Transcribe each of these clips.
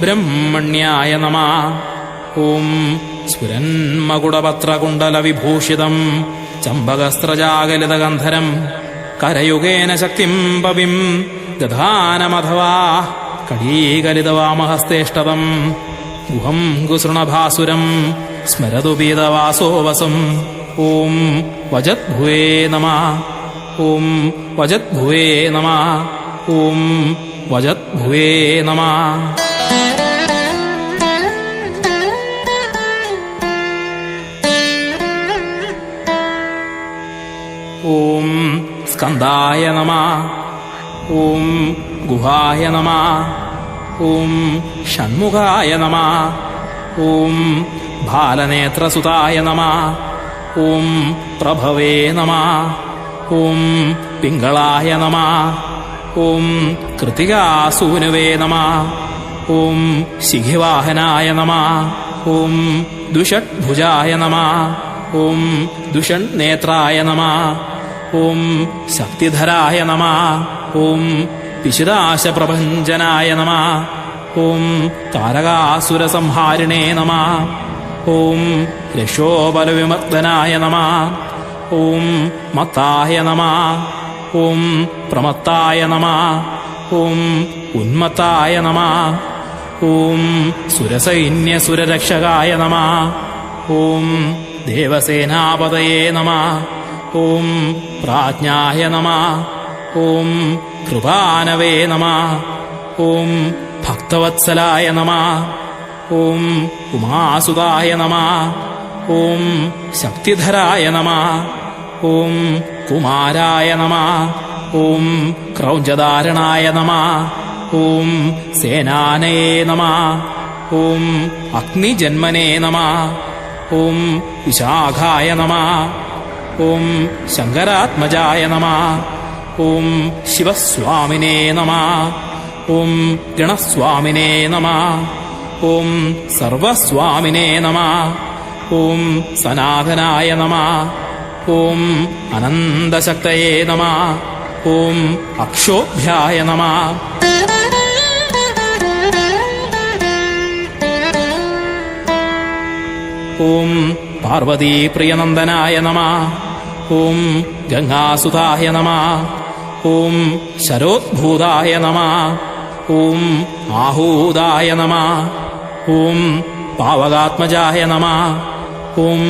ബ്രഹ്മണ്യായ നമ. ഓം സ്ഫുരന്മകുടപത്രകുണ്ടലവിഭൂഷിതം ചമ്പകസ്ത്രജാഗലിതഗന്ധരം കരയുഗേന ശക്തിം പവിം ദധാനമഥവാ കടീകലിതവാമഹസ്തേഷ്ടതം ഗുഹം ഗുസൃണഭാസുരം സ്മരതു പീതവാസോവസം ഓം വജദ്ഭുവേ നമ. ഓം വജദ്ഭുവേ നമ. ഓം വജദ്ഭുവേ നമ. ഓം സ്കന്ദായ നമ. ഓം ഗുഹായ നമ. ഓം ഷൺമുഖായ നമ. ഓം ബാലനേത്രസുതായ നമ. ഓം പ്രഭവേ നമ. ഓം പിങ്കളായ നമ. ഓം കൃതികാസൂനുവേ നമ. ഓം ശിഖിവാഹനായ നമ. ഓം ദുഷഡ്ഭുജായ നമ. ഓം ദുഷണ്ണേത്രായ നമ. ഓം ശക്തിധരായ നമ. ഓം പിശുദാശപ്രഭഞ്ജനായ നമ. ഓം താരകാസുരസംഹാരിണേ നമ. ഓം രക്ഷോബലവിമർദ്ദനായ നമ. ഓം മത്തായ നമ. ഓം പ്രമത്തായ നമ ഓം ഉന്മത്തായ നമ ഓം സുരസൈന്യസുരരക്ഷകായ നമ ഓം ദേവസേനാപതയേ നമ ഓം പ്രാജ്ഞായ നമ ഓം കൃപാനവേ നമ ഓം ഭക്തവത്സലായ നമ ഓം ഉമാസുതായ നമ ഓം ശക്തിധരായ നമ ഓം കുമാരായ നമ ഓം ക്രൗഞ്ചധാരണായ നമ ഓം സേനാനയേ നമ ഓം അഗ്നിജന്മനേ നമ ഓം വിശാഖായ നമ ഓം ശങ്കരാത്മജായ നമ ഓം ശിവസ്വാമിനേ നമ ഓം ഗണസ്വാമിനേ നമ ഓം സർവസ്വാമിനേ നമ ഓം സനാതനായ നമ ഓം അനന്തശക്തയേ നമ ഓം അക്ഷോഭ്യായ നമ. ഓം പാർവതീപ്രിയനന്ദനായ നമ ഓം ഗംഗാസുതായ നമ ഓം ശരോദ്ഭൂതായ നമ ഓം ആഹൂതായ നമ ഓം പാവകാത്മജായ നമ. ഓം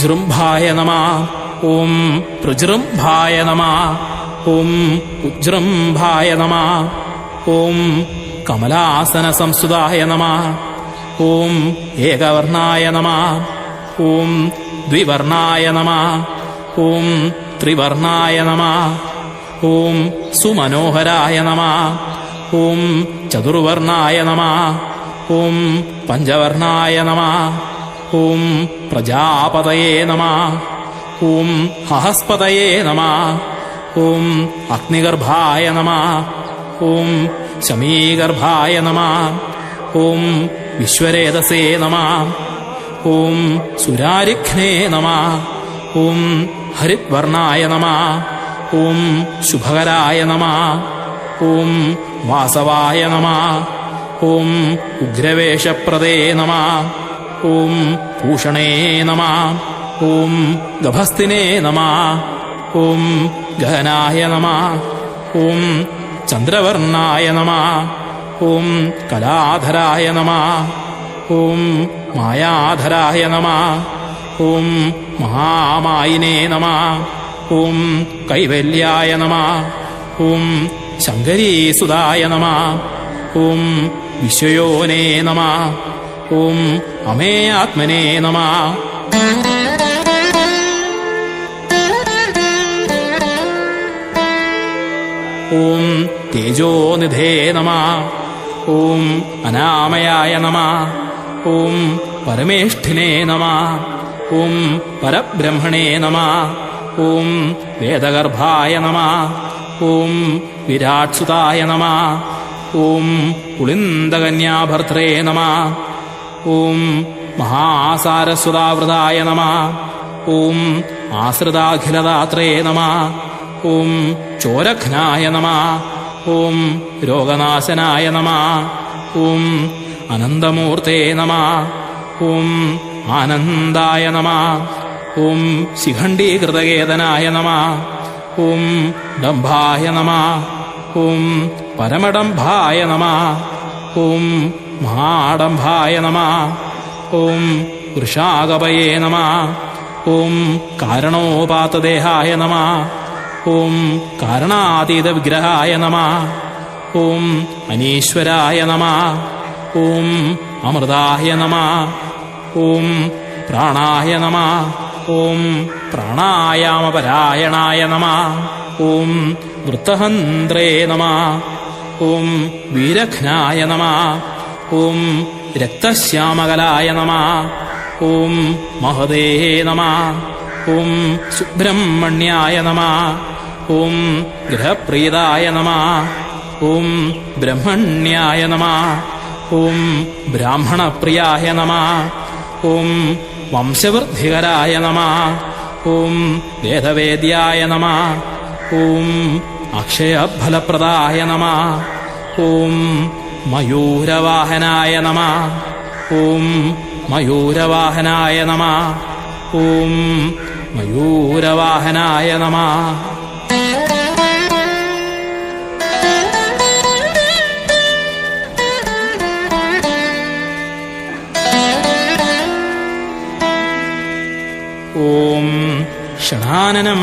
ജൃംഭായ നമ ഓം പ്രജൃംഭായ നമ ഓം ഉജൃംഭായ നമ ഓം കമലാസന സംസ്തുതായ നമ ഓം ഏകവർണായ നമ ഓം ദ്വിവർണായ നമ ഓം ത്രിവർണായ നമ ഓം സുമനോഹരായ നമ ഓം ചതുർവർണായ നമ ഓം പഞ്ചവർണായ നമ ഓം പ്രജാപതയേ നമ. ഓം ഹഹസ്പതയേ നമ. ഓം അഗ്നിഗർഭായ നമ. ഓം ശമീഗർഭായ നമ. ഓം വിശ്വരേതസേ നമ. ഓം സുരാരിഘ്നേ നമ. ഓം ഹരിവർണായ നമ. ഓം ശുഭകരായ നമ. ഓം വാസവായ നമ. ഓം ഉഗ്രവേഷപ്രദേ നമ. ഓം ഭൂഷണേ നമ ഓം ഗഭസ്തിനേ നമ ഓം ഗഹനായ നമ ഓം ചന്ദ്രവർണായ നമ ഓം കലാധരായ നമ ഓം മായാധരായ നമ ഓം മഹാമായിനേ നമ ഓം കൈവല്യായ നമ ഓം ശങ്കരീസുതായ നമ ഓം വിശ്വയോനേ നമ ഓം ആത്മനേ നമ. ഓം തേജോനിധേ നമ. ഓം അനാമയായ നമ. ഓം പരമേഷ്ഠിനേ നമ. ഓം പരബ്രഹ്മണേ നമ. ഓം വേദഗർഭായ നമ. ഓം വിരാട്സുതായ നമ. ഓം പുളിന്ദകന്യാഭർത്രേ നമ. ഓം മഹാസാരസ്വതാവൃതായ നമ. ഓം ആശ്രിതാഖിലദാത്രേ നമ. ഓം ചോരഘ്നായ നമ. ഓം രോഗനാശനായ നമ. ഓം അനന്തമൂർത്തേ നമ. ഓം ആനന്ദായ നമ. ഓം ശിഖണ്ഡീകൃതകേതനായ നമ. ഓം ഡംഭായ നമ. ഓം പരമഡംഭായ നമ. ഓം മഹാഡംഭായ നമ. ഓം വൃഷാകപയേ നമ. ഓം കാരണോപാതദേഹായ നമ. ഓം കാരണാതീത വിഗ്രഹായ നമ. ഓം അനീശ്വരായ നമ. ഓം അമൃതായ നമ. ഓം പ്രാണായ നമ. ഓം പ്രാണായാമപരായണായ നമ. ഓം വൃത്തഹന്ത്രേ നമ. ഓം വീരഘ്നായ നമ. ഓം രക്തശ്യാമകലായ നമ. ഓം മഹദേ നമ. ഓം സുബ്രഹ്മണ്യായ നമ. ഓം ഗ്രഹപ്രീതായ നമ. ഓം ബ്രഹ്മണ്യായ നമ. ഓം ബ്രാഹ്മണപ്രിയായ നമ. ഓം വംശവൃദ്ധികരായ നമ. ഓം വേദവേദ്യായ നമ. ഓം അക്ഷയഫലപ്രദായ നമ. ഓം മയൂരവാഹനായ നമ. ഓം മയൂരവാഹനായ നമ. ഓം മയൂരവാഹനായ നമ. ഓം ഷണാനനം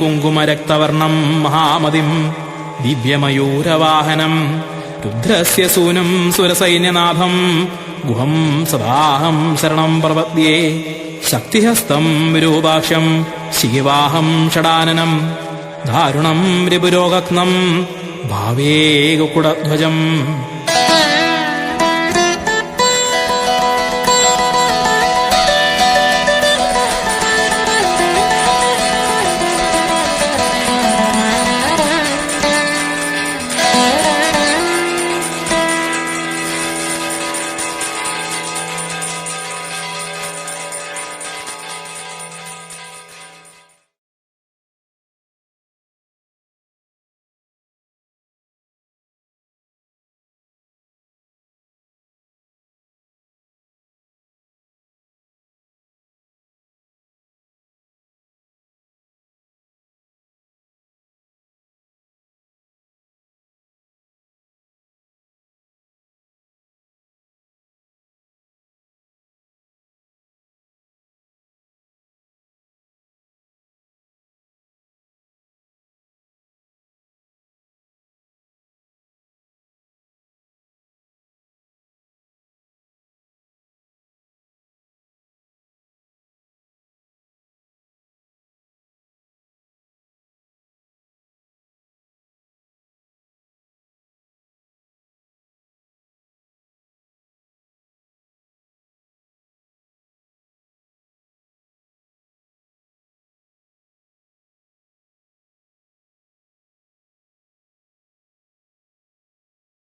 കുങ്കുമരക്തവർണം മഹാമതിം ദിവ്യമയൂരവാഹനം. രുദ്രസ്യ സൂനം സുരസൈന്യനാഥം. ഗുഹം സദാഹം ശരണം പ്രപദ്യേ ശക്തിഹസ്തം വിരൂപാക്ഷം ശിവാഹം ഷടാനനം ദാരുണം രിപുരോഗത്നം ഭാവേ കുക്കുടധ്വജം